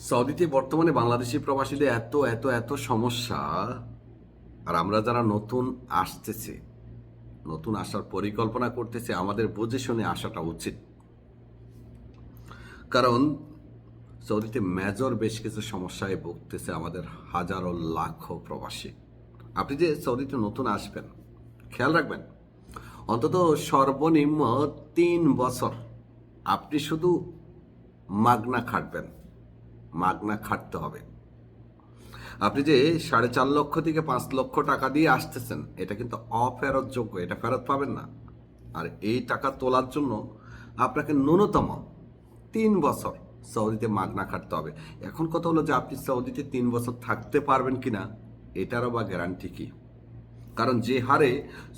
সৌদিতে বর্তমানে বাংলাদেশি প্রবাসীদের এত এত এত সমস্যা। আর আমরা যারা নতুন আসতেছে, নতুন আসার পরিকল্পনা করতেছে, আমাদের বুঝে শুনে আসাটা উচিত। কারণ সৌদিতে মেজর বেশ কিছু সমস্যায় ভুগতেছে আমাদের হাজারো লাখো প্রবাসী। আপনি যে সৌদিতে নতুন আসবেন, খেয়াল রাখবেন, অন্তত সর্বনিম্ন তিন বছর আপনি শুধু মাগনা খাটবেন। মাগনা খাটতে হবে। আপনি যে সাড়ে চার লক্ষ থেকে পাঁচ লক্ষ টাকা দিয়ে আসতেছেন, এটা কিন্তু অফেরত যোগ্য এটা ফেরত পাবেন না। আর এই টাকা তোলার জন্য আপনাকে ন্যূনতম তিন বছর সৌদিতে মাগনা খাটতে হবে। এখন কথা হলো যে আপনি সৌদিতে তিন বছর থাকতে পারবেন কি না এটারও বা গ্যারান্টি কি? কারণ যে হারে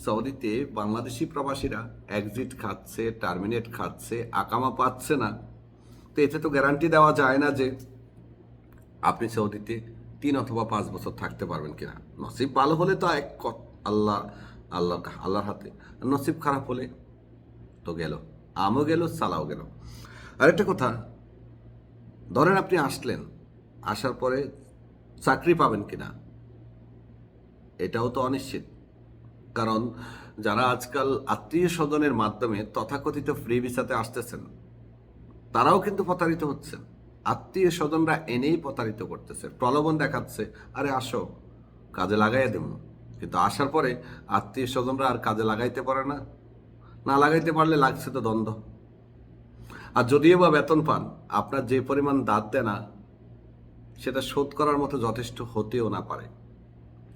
সৌদিতে বাংলাদেশি প্রবাসীরা এক্সিট খাচ্ছে টার্মিনেট খাচ্ছে, আকামা পাচ্ছে না, তো এতে তো গ্যারান্টি দেওয়া যায় না যে আপনি সৌদিতে তিন অথবা পাঁচ বছর থাকতে পারবেন কিনা? নসিব ভালো হলে তো এক আল্লাহ আল্লাহ, আল্লাহর হাতে। নসিব খারাপ হলে তো গেল। আমও গেল, সালাও গেল। আরেকটা কথা, ধরেন আপনি আসলেন, আসার পরে চাকরি পাবেন কিনা? এটাও তো অনিশ্চিত। কারণ যারা আজকাল আত্মীয় স্বজনের মাধ্যমে তথাকথিত ফ্রি ভিসাতে আসতেছেন, তারাও কিন্তু প্রতারিত হচ্ছেন। আত্মীয় স্বজনরা এনেই প্রতারিত করতেছে, প্রলোভন দেখাচ্ছে, আরে আসো, কাজে লাগাইয়া দেব কিন্তু আসার পরে আত্মীয় স্বজনরা আর কাজে লাগাইতে পারে না। না লাগাইতে পারলে লাগছে তো দ্বন্দ্ব। আর যদিও বা বেতন পান, আপনার যে পরিমাণ দাঁত দেনা, সেটা শোধ করার মতো যথেষ্ট হতেও না পারে।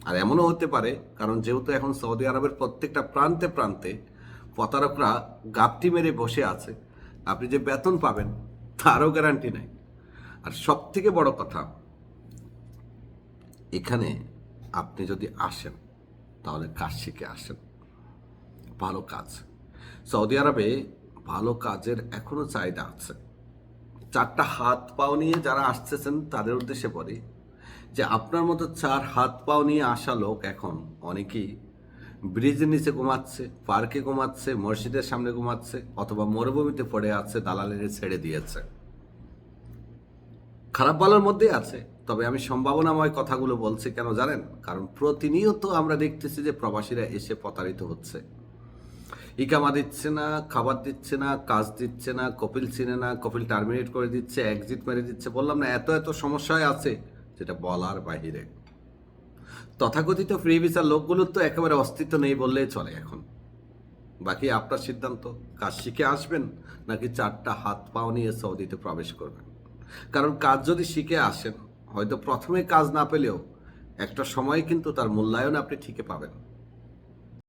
আর এমনও হতে পারে, কারণ যেহেতু এখন সৌদি আরবের প্রত্যেকটা প্রান্তে প্রান্তে প্রতারকরা গাপটি মেরে বসে আছে, আপনি যে বেতন পাবেন, তারও গ্যারান্টি নাই। আর সব থেকে বড় কথা, এখানে আপনি যদি আসেন, তাহলে কাজ শিখে আসেন। ভালো কাজ। সৌদি আরবে ভালো কাজের এখনও চাহিদা আছে। চারটা হাত পাও নিয়ে যারা আসতেছেন, তাদের উদ্দেশ্যে বলি যে আপনার মতো চার হাত পাও নিয়ে আসা লোক এখন অনেকেই ব্রিজের নিচে ঘুমাচ্ছে, পার্কে ঘুমাচ্ছে, মসজিদের সামনে ঘুমাচ্ছে, অথবা মরুভূমিতে পড়ে আছে, দালালের ছেড়ে দিয়েছে। খারাপ ভালোর মধ্যেই আছে। তবে আমি সম্ভাবনাময় কথাগুলো বলছি কেন জানেন? কারণ প্রতিনিয়ত আমরা দেখতেছি যে প্রবাসীরা এসে প্রতারিত হচ্ছে। ইকামা দিচ্ছে না, খাবার দিচ্ছে না, কাজ দিচ্ছে না, কপিল চিনে না, কপিল টার্মিনেট করে দিচ্ছে এক্সিট মেরে দিচ্ছে। বললাম না, এত এত সমস্যায় আছে, যেটা বলার বাহিরে। তথাকথিত ফ্রি ভিসার লোকগুলোর তো একেবারে অস্তিত্ব নেই বললেই চলে এখন। বাকি আপনার সিদ্ধান্ত, কাজ শিখে আসবেন, নাকি চারটা হাত পাও নিয়ে সৌদিতে প্রবেশ করবেন? কারণ কাজ যদি শিখে আসেন, হয়তো প্রথমে কাজ না পেলেও একটা সময় কিন্তু তার মূল্যায়ন আপনি ঠিকই পাবেন।